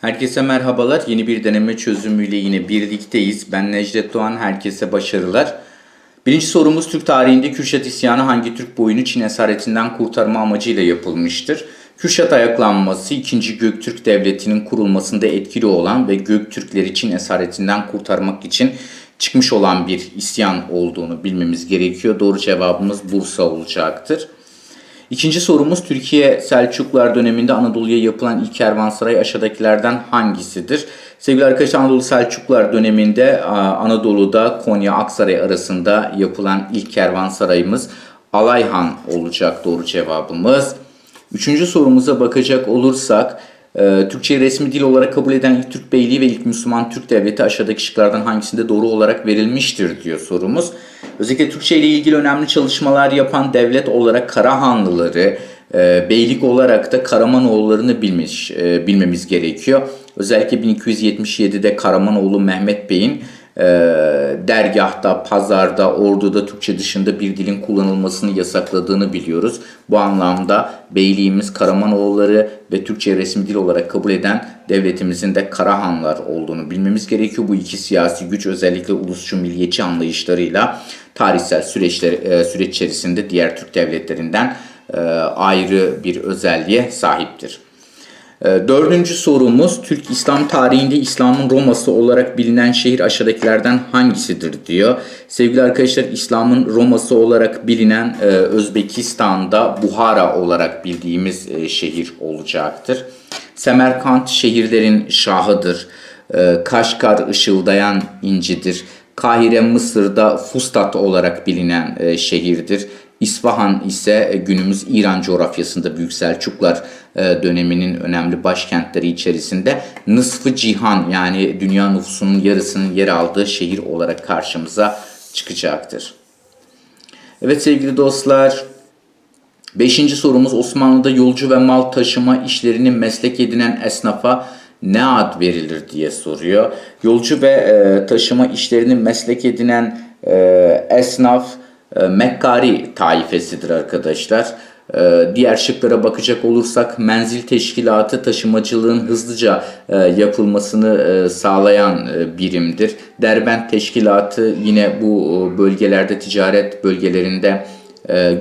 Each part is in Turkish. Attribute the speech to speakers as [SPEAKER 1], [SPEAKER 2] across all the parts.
[SPEAKER 1] Herkese merhabalar. Yeni bir deneme çözümüyle yine birlikteyiz. Ben Necdet Doğan. Herkese başarılar. Birinci sorumuz Türk tarihinde Kürşat isyanı hangi Türk boyunu Çin esaretinden kurtarma amacıyla yapılmıştır? Kürşat ayaklanması 2. Göktürk Devleti'nin kurulmasında etkili olan ve Göktürkleri Çin esaretinden kurtarmak için çıkmış olan bir isyan olduğunu bilmemiz gerekiyor. Doğru cevabımız Bursa olacaktır. İkinci sorumuz Türkiye Selçuklular döneminde Anadolu'ya yapılan ilk kervansaray aşağıdakilerden hangisidir? Sevgili arkadaşlar Anadolu Selçuklular döneminde Anadolu'da Konya Aksaray arasında yapılan ilk kervansarayımız Alayhan olacak doğru cevabımız. Üçüncü sorumuza bakacak olursak e, Türkçeyi resmi dil olarak kabul eden ilk Türk Beyliği ve ilk Müslüman Türk Devleti aşağıdaki şıklardan hangisinde doğru olarak verilmiştir diyor sorumuz. Özellikle Türkçe ile ilgili önemli çalışmalar yapan devlet olarak Karahanlıları, e, beylik olarak da Karamanoğullarını bilmiş, e, bilmemiz gerekiyor. Özellikle 1277'de Karamanoğlu Mehmet Bey'in e, dergahta, pazarda, orduda Türkçe dışında bir dilin kullanılmasını yasakladığını biliyoruz. Bu anlamda beyliğimiz Karamanoğulları ve Türkçe resmi dil olarak kabul eden devletimizin de Karahanlar olduğunu bilmemiz gerekiyor. Bu iki siyasi güç özellikle ulusçu milliyetçi anlayışlarıyla tarihsel süreçler, e, süreç içerisinde diğer Türk devletlerinden e, ayrı bir özelliğe sahiptir. E, Dördüncü sorumuz Türk İslam tarihinde İslam'ın Roma'sı olarak bilinen şehir aşağıdakilerden hangisidir diyor. Sevgili arkadaşlar İslam'ın Roma'sı olarak bilinen e, Özbekistan'da Buhara olarak bildiğimiz e, şehir olacaktır. Semerkant şehirlerin şahıdır. E, Kaşgar ışıldayan incidir. Kahire Mısır'da Fustat olarak bilinen e, şehirdir. İsfahan ise e, günümüz İran coğrafyasında Büyük Selçuklar e, döneminin önemli başkentleri içerisinde nısfı cihan yani dünya nüfusunun yarısının yer aldığı şehir olarak karşımıza çıkacaktır. Evet sevgili dostlar Beşinci sorumuz Osmanlı'da yolcu ve mal taşıma işlerini meslek edinen esnafa ne ad verilir diye soruyor. Yolcu ve e, taşıma işlerini meslek edinen esnaf Mekkari taifesidir arkadaşlar. E, diğer şıklara bakacak olursak menzil teşkilatı taşımacılığın hızlıca e, yapılmasını e, sağlayan e, birimdir. Derbent teşkilatı yine bu bölgelerde ticaret bölgelerinde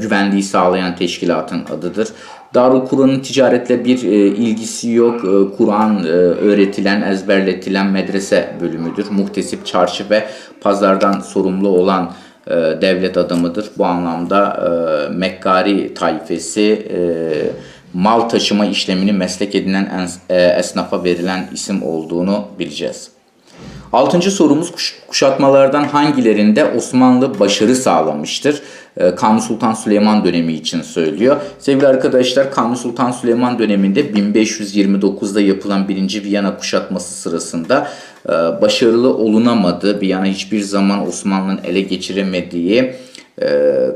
[SPEAKER 1] güvenliği sağlayan teşkilatın adıdır. Darul Kur'an'ın ticaretle bir ilgisi yok. Kur'an öğretilen, ezberletilen medrese bölümüdür. Muhtesip çarşı ve pazardan sorumlu olan devlet adamıdır. Bu anlamda e, Mekkari taifesi e, mal taşıma işlemini meslek edinen e, esnafa verilen isim olduğunu bileceğiz. Altıncı sorumuz kuş- kuşatmalardan hangilerinde Osmanlı başarı sağlamıştır? Ee, Kanuni Sultan Süleyman dönemi için söylüyor. Sevgili arkadaşlar Kanuni Sultan Süleyman döneminde 1529'da yapılan 1. Viyana kuşatması sırasında e, başarılı olunamadı. Viyana hiçbir zaman Osmanlı'nın ele geçiremediği e,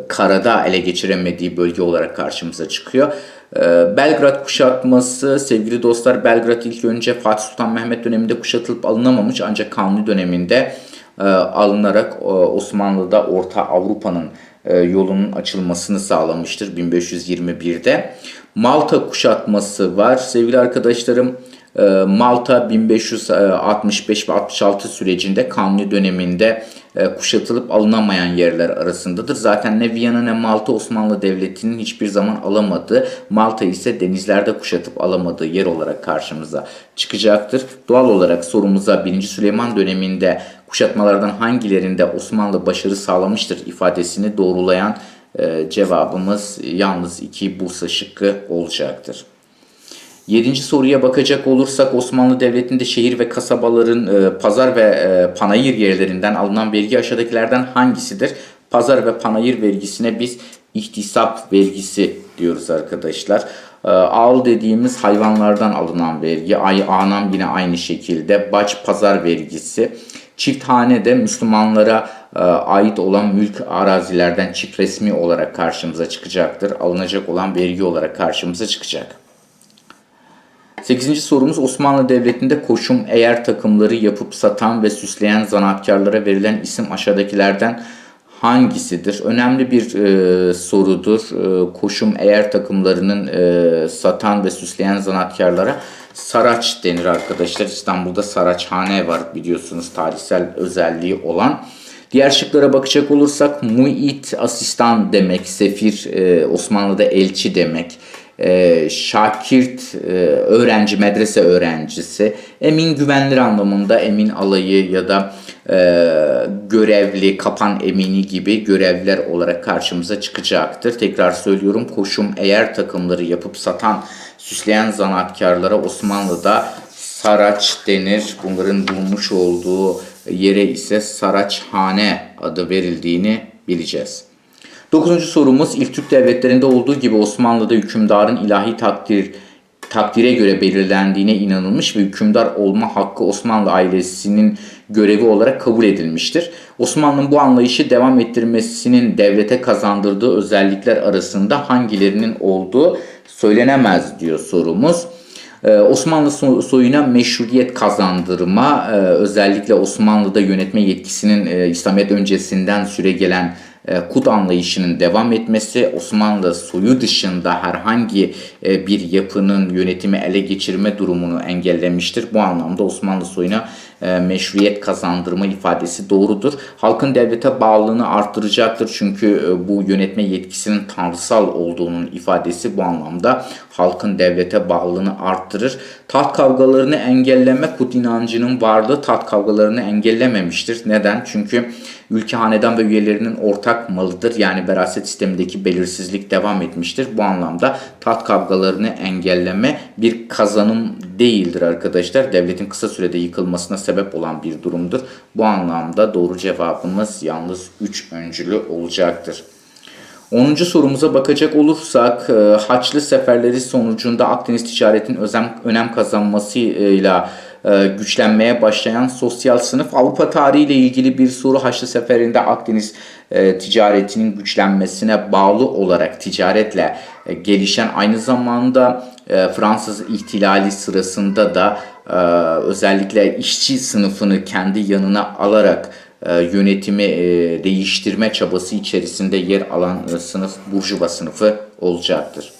[SPEAKER 1] karada ele geçiremediği bölge olarak karşımıza çıkıyor. E, Belgrad kuşatması sevgili dostlar Belgrad ilk önce Fatih Sultan Mehmet döneminde kuşatılıp alınamamış ancak Kanuni döneminde e, alınarak e, Osmanlı'da Orta Avrupa'nın e, yolunun açılmasını sağlamıştır 1521'de. Malta kuşatması var sevgili arkadaşlarım. E, Malta 1565 ve 66 sürecinde Kanuni döneminde e, kuşatılıp alınamayan yerler arasındadır. Zaten ne Viyana ne Malta Osmanlı Devleti'nin hiçbir zaman alamadığı, Malta ise denizlerde kuşatıp alamadığı yer olarak karşımıza çıkacaktır. Doğal olarak sorumuza 1. Süleyman döneminde kuşatmalardan hangilerinde Osmanlı başarı sağlamıştır ifadesini doğrulayan e, cevabımız yalnız 2 Bursa şıkkı olacaktır. Yedinci soruya bakacak olursak Osmanlı Devleti'nde şehir ve kasabaların e, pazar ve e, panayır yerlerinden alınan vergi aşağıdakilerden hangisidir? Pazar ve panayır vergisine biz ihtisap vergisi diyoruz arkadaşlar. E, Ağıl dediğimiz hayvanlardan alınan vergi. Ay, anam yine aynı şekilde. Baç pazar vergisi. Çifthane de Müslümanlara e, ait olan mülk arazilerden çift resmi olarak karşımıza çıkacaktır. Alınacak olan vergi olarak karşımıza çıkacak. 8. sorumuz Osmanlı Devleti'nde koşum eğer takımları yapıp satan ve süsleyen zanaatkarlara verilen isim aşağıdakilerden hangisidir? Önemli bir e, sorudur. E, koşum eğer takımlarının e, satan ve süsleyen zanaatkarlara Saraç denir arkadaşlar. İstanbul'da Saraçhane var biliyorsunuz tarihsel özelliği olan. Diğer şıklara bakacak olursak muit asistan demek, sefir e, Osmanlı'da elçi demek. E, şakirt e, öğrenci, medrese öğrencisi. Emin güvenilir anlamında emin alayı ya da e, görevli, kapan emini gibi görevler olarak karşımıza çıkacaktır. Tekrar söylüyorum koşum eğer takımları yapıp satan, süsleyen zanaatkarlara Osmanlı'da Saraç denir. Bunların bulmuş olduğu yere ise Saraçhane adı verildiğini bileceğiz. Dokuzuncu sorumuz ilk Türk devletlerinde olduğu gibi Osmanlı'da hükümdarın ilahi takdir takdire göre belirlendiğine inanılmış ve hükümdar olma hakkı Osmanlı ailesinin görevi olarak kabul edilmiştir. Osmanlı'nın bu anlayışı devam ettirmesinin devlete kazandırdığı özellikler arasında hangilerinin olduğu söylenemez diyor sorumuz. Ee, Osmanlı so- soyuna meşruiyet kazandırma, e, özellikle Osmanlı'da yönetme yetkisinin e, İslamiyet öncesinden süre gelen e, kut anlayışının devam etmesi, Osmanlı soyu dışında herhangi e, bir yapının yönetimi ele geçirme durumunu engellemiştir. Bu anlamda Osmanlı soyuna e, meşruiyet kazandırma ifadesi doğrudur. Halkın devlete bağlılığını arttıracaktır çünkü bu yönetme yetkisinin tanrısal olduğunun ifadesi bu anlamda halkın devlete bağlılığını arttırır. Taht kavgalarını engelleme kut inancının varlığı taht kavgalarını engellememiştir. Neden? Çünkü ülke hanedan ve üyelerinin ortak malıdır. Yani veraset sistemindeki belirsizlik devam etmiştir. Bu anlamda taht kavgalarını engelleme bir kazanım değildir arkadaşlar. Devletin kısa sürede yıkılmasına sebep olan bir durumdur. Bu anlamda doğru cevabımız yalnız 3 öncülü olacaktır. 10. sorumuza bakacak olursak e, Haçlı seferleri sonucunda Akdeniz ticaretin özem, önem kazanmasıyla e, güçlenmeye başlayan sosyal sınıf Avrupa tarihiyle ilgili bir soru Haçlı seferinde Akdeniz e, ticaretinin güçlenmesine bağlı olarak ticaretle e, gelişen aynı zamanda e, Fransız ihtilali sırasında da e, özellikle işçi sınıfını kendi yanına alarak e, yönetimi e, değiştirme çabası içerisinde yer alan e, sınıf Burjuva sınıfı olacaktır.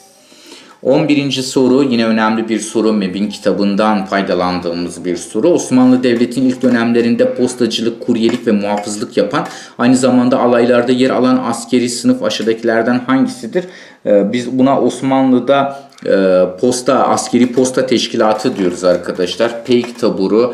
[SPEAKER 1] 11. soru yine önemli bir soru. MEB'in kitabından faydalandığımız bir soru. Osmanlı Devleti'nin ilk dönemlerinde postacılık, kuryelik ve muhafızlık yapan, aynı zamanda alaylarda yer alan askeri sınıf aşağıdakilerden hangisidir? Ee, Biz buna Osmanlı'da e, posta, askeri posta teşkilatı diyoruz arkadaşlar. Peyk taburu,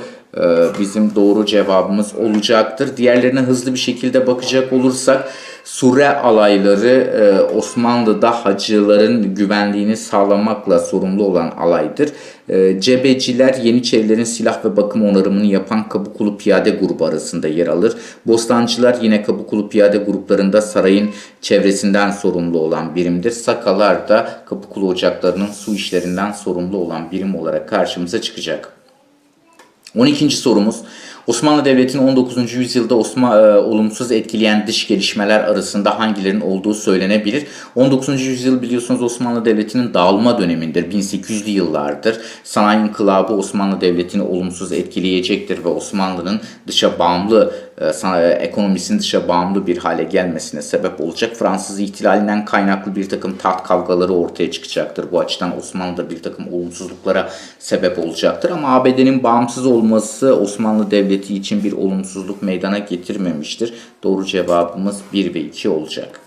[SPEAKER 1] bizim doğru cevabımız olacaktır. Diğerlerine hızlı bir şekilde bakacak olursak Sure alayları e, Osmanlı'da hacıların güvenliğini sağlamakla sorumlu olan alaydır. E, Cebeciler Yeniçerilerin silah ve bakım onarımını yapan Kabukulu Piyade grubu arasında yer alır. Bostancılar yine Kabukulu Piyade gruplarında sarayın çevresinden sorumlu olan birimdir. Sakalar da Kabukulu ocaklarının su işlerinden sorumlu olan birim olarak karşımıza çıkacak. 12. sorumuz Osmanlı Devleti'nin 19. yüzyılda Osman, e, olumsuz etkileyen dış gelişmeler arasında hangilerinin olduğu söylenebilir. 19. yüzyıl biliyorsunuz Osmanlı Devleti'nin dağılma dönemindir. 1800'lü yıllardır. Sanayi inkılabı Osmanlı Devleti'ni olumsuz etkileyecektir ve Osmanlı'nın dışa bağımlı ekonomisinin dışa bağımlı bir hale gelmesine sebep olacak. Fransız ihtilalinden kaynaklı bir takım taht kavgaları ortaya çıkacaktır. Bu açıdan Osmanlı'da bir takım olumsuzluklara sebep olacaktır. Ama ABD'nin bağımsız olması Osmanlı Devleti için bir olumsuzluk meydana getirmemiştir. Doğru cevabımız 1 ve 2 olacak.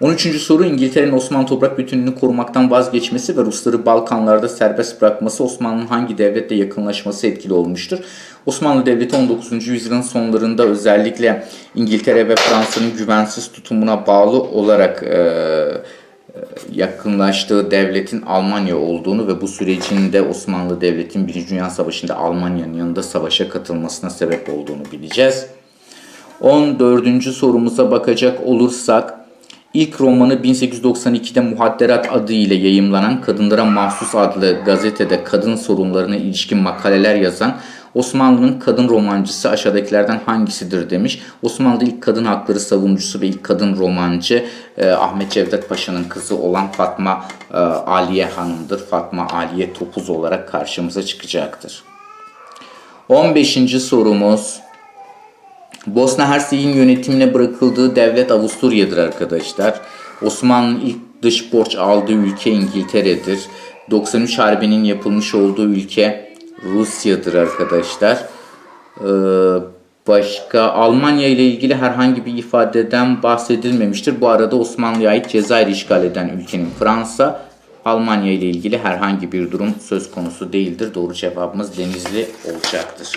[SPEAKER 1] 13. soru İngiltere'nin Osmanlı toprak bütünlüğünü korumaktan vazgeçmesi ve Rusları Balkanlarda serbest bırakması Osmanlı'nın hangi devletle yakınlaşması etkili olmuştur? Osmanlı Devleti 19. yüzyılın sonlarında özellikle İngiltere ve Fransa'nın güvensiz tutumuna bağlı olarak e, yakınlaştığı devletin Almanya olduğunu ve bu sürecinde Osmanlı Devleti'nin 1. Dünya Savaşı'nda Almanya'nın yanında savaşa katılmasına sebep olduğunu bileceğiz. 14. sorumuza bakacak olursak ilk romanı 1892'de Muhadderat adı ile yayımlanan Kadınlara Mahsus adlı gazetede kadın sorunlarına ilişkin makaleler yazan Osmanlı'nın kadın romancısı aşağıdakilerden hangisidir demiş. Osmanlı'da ilk kadın hakları savunucusu ve ilk kadın romancı e, Ahmet Cevdet Paşa'nın kızı olan Fatma e, Aliye Hanım'dır. Fatma Aliye Topuz olarak karşımıza çıkacaktır. 15. sorumuz Bosna Hersek'in yönetimine bırakıldığı devlet Avusturya'dır arkadaşlar. Osmanlı'nın ilk dış borç aldığı ülke İngiltere'dir. 93 Harbi'nin yapılmış olduğu ülke Rusya'dır arkadaşlar. Ee, başka Almanya ile ilgili herhangi bir ifadeden bahsedilmemiştir. Bu arada Osmanlı'ya ait Cezayir işgal eden ülkenin Fransa, Almanya ile ilgili herhangi bir durum söz konusu değildir. Doğru cevabımız Denizli olacaktır.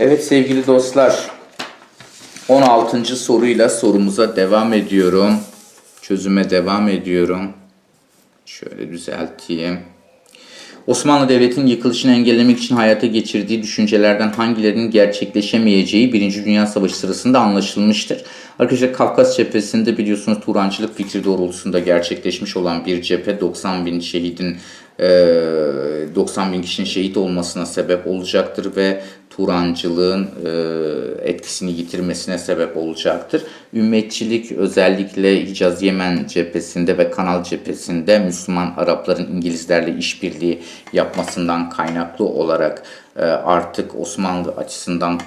[SPEAKER 1] Evet sevgili dostlar. 16. soruyla sorumuza devam ediyorum. Çözüme devam ediyorum. Şöyle düzelteyim. Osmanlı Devleti'nin yıkılışını engellemek için hayata geçirdiği düşüncelerden hangilerinin gerçekleşemeyeceği Birinci Dünya Savaşı sırasında anlaşılmıştır. Arkadaşlar Kafkas cephesinde biliyorsunuz Turancılık fikri doğrultusunda gerçekleşmiş olan bir cephe 90 bin şehidin 90 bin kişinin şehit olmasına sebep olacaktır ve Turancılığın etkisini yitirmesine sebep olacaktır. Ümmetçilik özellikle Hicaz Yemen cephesinde ve Kanal cephesinde Müslüman Arapların İngilizlerle işbirliği yapmasından kaynaklı olarak artık Osmanlı açısından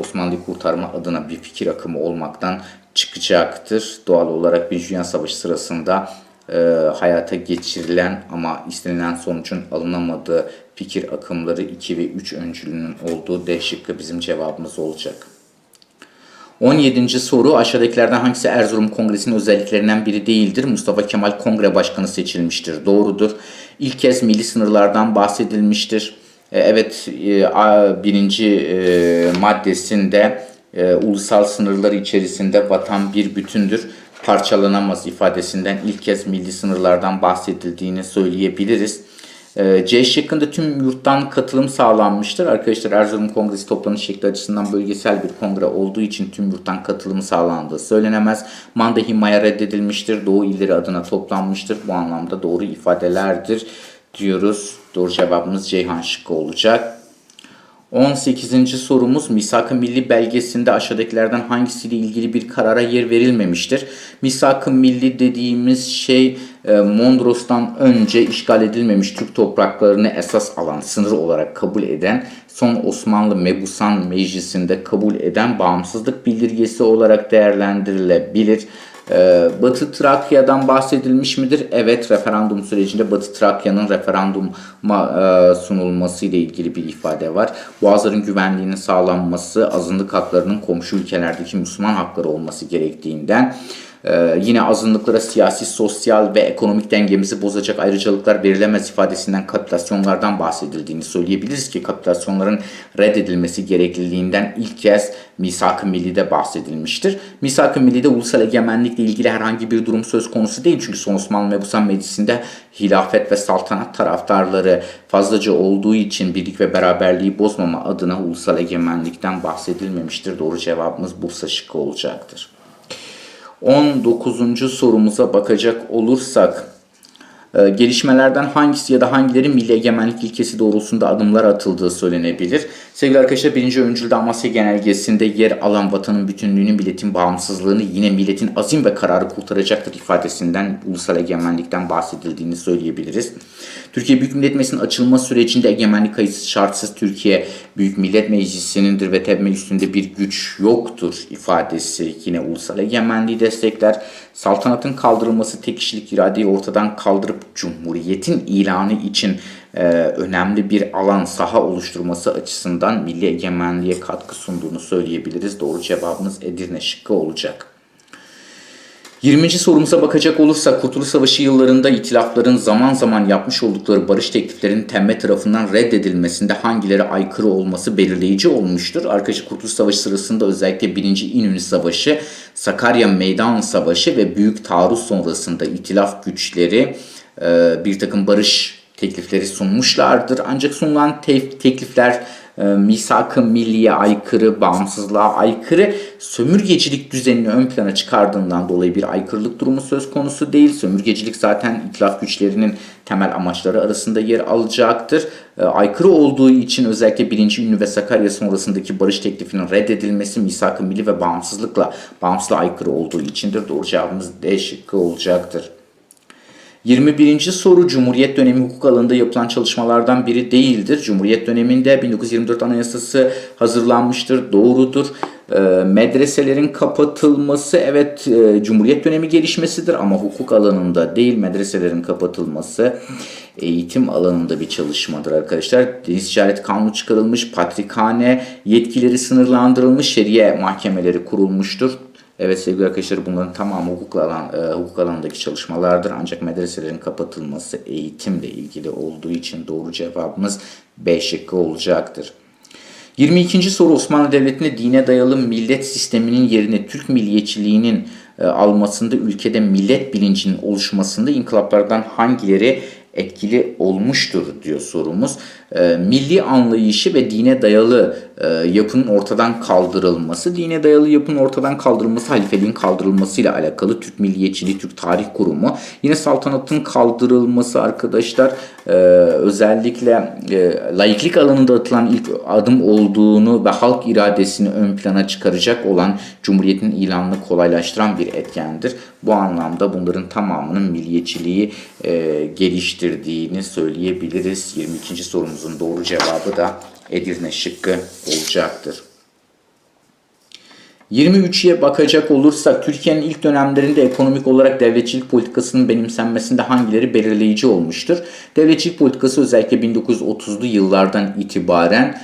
[SPEAKER 1] Osmanlı'yı kurtarma adına bir fikir akımı olmaktan çıkacaktır. Doğal olarak bir Dünya Savaşı sırasında e, hayata geçirilen ama istenilen sonucun alınamadığı fikir akımları 2 ve 3 öncülünün olduğu D şıkkı bizim cevabımız olacak. 17. soru aşağıdakilerden hangisi Erzurum Kongresi'nin özelliklerinden biri değildir? Mustafa Kemal Kongre Başkanı seçilmiştir. Doğrudur. İlk kez milli sınırlardan bahsedilmiştir. E, evet e, birinci e, maddesinde ulusal sınırlar içerisinde vatan bir bütündür parçalanamaz ifadesinden ilk kez milli sınırlardan bahsedildiğini söyleyebiliriz. Ee, C şıkkında tüm yurttan katılım sağlanmıştır. Arkadaşlar Erzurum Kongresi toplanış şekli açısından bölgesel bir kongre olduğu için tüm yurttan katılım sağlandığı söylenemez. Manda himaya reddedilmiştir. Doğu illeri adına toplanmıştır. Bu anlamda doğru ifadelerdir diyoruz. Doğru cevabımız Ceyhan şıkkı olacak. 18. sorumuz Misak-ı Milli belgesinde aşağıdakilerden hangisiyle ilgili bir karara yer verilmemiştir? Misak-ı Milli dediğimiz şey e, Mondros'tan önce işgal edilmemiş Türk topraklarını esas alan, sınır olarak kabul eden, son Osmanlı Mebusan Meclisi'nde kabul eden bağımsızlık bildirgesi olarak değerlendirilebilir. Ee, Batı Trakya'dan bahsedilmiş midir? Evet, referandum sürecinde Batı Trakya'nın referanduma e, sunulması ile ilgili bir ifade var. Boğazların güvenliğinin sağlanması, azınlık haklarının komşu ülkelerdeki Müslüman hakları olması gerektiğinden ee, yine azınlıklara siyasi, sosyal ve ekonomik dengemizi bozacak ayrıcalıklar verilemez ifadesinden kapitülasyonlardan bahsedildiğini söyleyebiliriz ki kapitülasyonların reddedilmesi gerekliliğinden ilk kez Misak-ı Milli'de bahsedilmiştir. Misak-ı Milli'de ulusal egemenlikle ilgili herhangi bir durum söz konusu değil. Çünkü son Osmanlı Mebusan Meclisi'nde hilafet ve saltanat taraftarları fazlaca olduğu için birlik ve beraberliği bozmama adına ulusal egemenlikten bahsedilmemiştir. Doğru cevabımız Bursa şıkkı olacaktır. 19. sorumuza bakacak olursak e, gelişmelerden hangisi ya da hangileri milli egemenlik ilkesi doğrultusunda adımlar atıldığı söylenebilir. Sevgili arkadaşlar birinci öncülde Amasya Genelgesi'nde yer alan vatanın bütünlüğünü, milletin bağımsızlığını yine milletin azim ve kararı kurtaracaktır ifadesinden ulusal egemenlikten bahsedildiğini söyleyebiliriz. Türkiye Büyük Millet Meclisi'nin açılma sürecinde egemenlik kayıtsız şartsız Türkiye Büyük Millet Meclisi'nindir ve temel üstünde bir güç yoktur ifadesi yine ulusal egemenliği destekler. Saltanatın kaldırılması tek kişilik iradeyi ortadan kaldırıp cumhuriyetin ilanı için e, önemli bir alan saha oluşturması açısından milli egemenliğe katkı sunduğunu söyleyebiliriz. Doğru cevabımız Edirne şıkkı olacak. 20. sorumuza bakacak olursak Kurtuluş Savaşı yıllarında itilafların zaman zaman yapmış oldukları barış tekliflerinin temme tarafından reddedilmesinde hangileri aykırı olması belirleyici olmuştur. Arkadaşlar Kurtuluş Savaşı sırasında özellikle 1. İnönü Savaşı, Sakarya Meydan Savaşı ve Büyük Taarruz sonrasında itilaf güçleri e, bir takım barış teklifleri sunmuşlardır. Ancak sunulan te- teklifler misak-ı milliye aykırı, bağımsızlığa aykırı, sömürgecilik düzenini ön plana çıkardığından dolayı bir aykırılık durumu söz konusu değil. Sömürgecilik zaten itilaf güçlerinin temel amaçları arasında yer alacaktır. E, aykırı olduğu için özellikle 1. Ünlü ve Sakarya sonrasındaki barış teklifinin reddedilmesi misak-ı milli ve bağımsızlıkla bağımsızlığa aykırı olduğu içindir. Doğru cevabımız D şıkkı olacaktır. 21. soru Cumhuriyet dönemi hukuk alanında yapılan çalışmalardan biri değildir. Cumhuriyet döneminde 1924 Anayasası hazırlanmıştır. Doğrudur. E, medreselerin kapatılması evet e, Cumhuriyet dönemi gelişmesidir ama hukuk alanında değil medreselerin kapatılması eğitim alanında bir çalışmadır arkadaşlar. Deniz Ticaret Kanunu çıkarılmış, patrikhane yetkileri sınırlandırılmış, şeriye mahkemeleri kurulmuştur. Evet sevgili arkadaşlar bunların tamamı hukuk, alan, e, hukuk alanındaki çalışmalardır. Ancak medreselerin kapatılması eğitimle ilgili olduğu için doğru cevabımız B şıkkı olacaktır. 22. soru Osmanlı Devleti'nde dine dayalı millet sisteminin yerine Türk milliyetçiliğinin e, almasında ülkede millet bilincinin oluşmasında inkılaplardan hangileri etkili olmuştur diyor sorumuz. E, milli anlayışı ve dine dayalı e, yapının ortadan kaldırılması. Dine dayalı yapının ortadan kaldırılması halifeliğin kaldırılmasıyla alakalı Türk Milliyetçiliği, Türk Tarih Kurumu. Yine saltanatın kaldırılması arkadaşlar e, özellikle e, laiklik alanında atılan ilk adım olduğunu ve halk iradesini ön plana çıkaracak olan Cumhuriyet'in ilanını kolaylaştıran bir etkendir. Bu anlamda bunların tamamının milliyetçiliği e, geliştirdiğini söyleyebiliriz. 22. sorumuzun doğru cevabı da Edirne şıkkı olacaktır. 23'ye bakacak olursak Türkiye'nin ilk dönemlerinde ekonomik olarak devletçilik politikasının benimsenmesinde hangileri belirleyici olmuştur? Devletçilik politikası özellikle 1930'lu yıllardan itibaren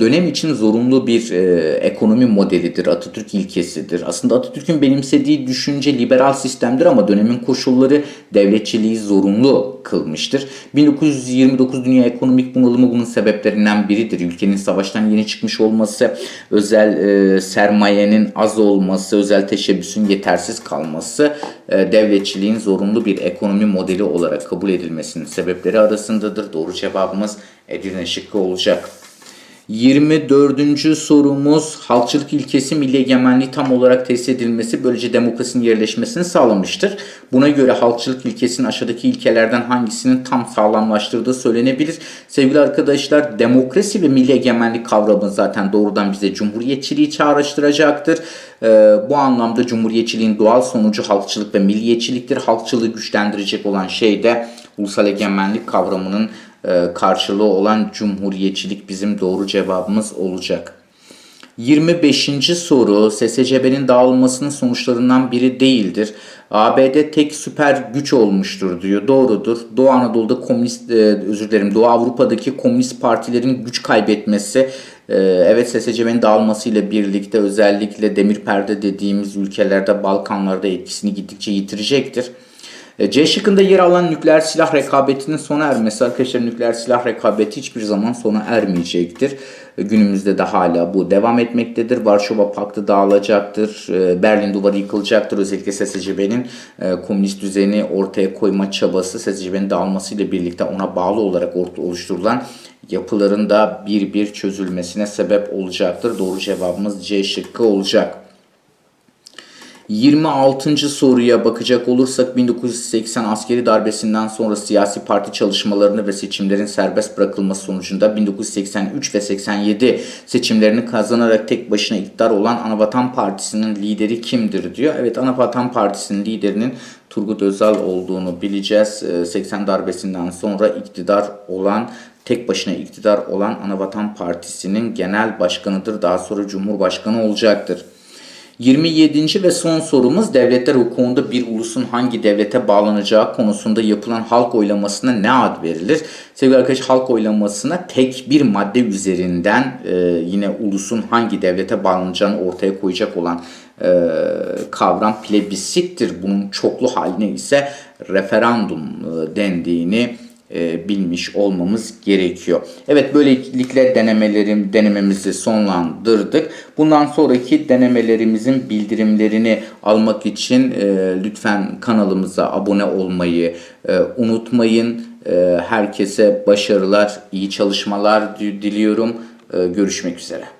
[SPEAKER 1] dönem için zorunlu bir e, ekonomi modelidir. Atatürk ilkesidir. Aslında Atatürk'ün benimsediği düşünce liberal sistemdir ama dönemin koşulları devletçiliği zorunlu kılmıştır. 1929 dünya ekonomik bunalımı bunun sebeplerinden biridir. Ülkenin savaştan yeni çıkmış olması, özel e, sermayenin az olması, özel teşebbüsün yetersiz kalması e, devletçiliğin zorunlu bir ekonomi modeli olarak kabul edilmesinin sebepleri arasındadır. Doğru cevabımız Edirne şıkkı olacak. 24. sorumuz halkçılık ilkesi milli egemenliği tam olarak tesis edilmesi böylece demokrasinin yerleşmesini sağlamıştır. Buna göre halkçılık ilkesinin aşağıdaki ilkelerden hangisinin tam sağlamlaştırdığı söylenebilir. Sevgili arkadaşlar demokrasi ve milli egemenlik kavramı zaten doğrudan bize cumhuriyetçiliği çağrıştıracaktır. Ee, bu anlamda cumhuriyetçiliğin doğal sonucu halkçılık ve milliyetçiliktir. Halkçılığı güçlendirecek olan şey de ulusal egemenlik kavramının karşılığı olan cumhuriyetçilik bizim doğru cevabımız olacak. 25. soru SSCB'nin dağılmasının sonuçlarından biri değildir. ABD tek süper güç olmuştur diyor. Doğrudur. Doğu Anadolu'da komünist, e, özür dilerim Doğu Avrupa'daki komünist partilerin güç kaybetmesi e, evet SSCB'nin dağılmasıyla birlikte özellikle demir perde dediğimiz ülkelerde Balkanlarda etkisini gittikçe yitirecektir. E, C şıkkında yer alan nükleer silah rekabetinin sona ermesi arkadaşlar nükleer silah rekabeti hiçbir zaman sona ermeyecektir. E, günümüzde de hala bu devam etmektedir. Varşova Paktı dağılacaktır. E, Berlin Duvarı yıkılacaktır. Özellikle SSCB'nin komünist düzeni ortaya koyma çabası SSCB'nin dağılmasıyla birlikte ona bağlı olarak oluşturulan yapıların da bir bir çözülmesine sebep olacaktır. Doğru cevabımız C şıkkı olacak. 26. soruya bakacak olursak 1980 askeri darbesinden sonra siyasi parti çalışmalarını ve seçimlerin serbest bırakılması sonucunda 1983 ve 87 seçimlerini kazanarak tek başına iktidar olan Anavatan Partisi'nin lideri kimdir diyor. Evet Anavatan Partisi'nin liderinin Turgut Özal olduğunu bileceğiz. 80 darbesinden sonra iktidar olan tek başına iktidar olan Anavatan Partisi'nin genel başkanıdır. Daha sonra Cumhurbaşkanı olacaktır. 27. ve son sorumuz devletler hukukunda bir ulusun hangi devlete bağlanacağı konusunda yapılan halk oylamasına ne ad verilir? Sevgili arkadaşlar halk oylamasına tek bir madde üzerinden e, yine ulusun hangi devlete bağlanacağını ortaya koyacak olan e, kavram plebisittir. Bunun çoklu haline ise referandum e, dendiğini e, bilmiş olmamız gerekiyor. Evet böylelikle denemelerim denememizi sonlandırdık. Bundan sonraki denemelerimizin bildirimlerini almak için e, lütfen kanalımıza abone olmayı e, unutmayın. E, herkese başarılar, iyi çalışmalar diliyorum. E, görüşmek üzere.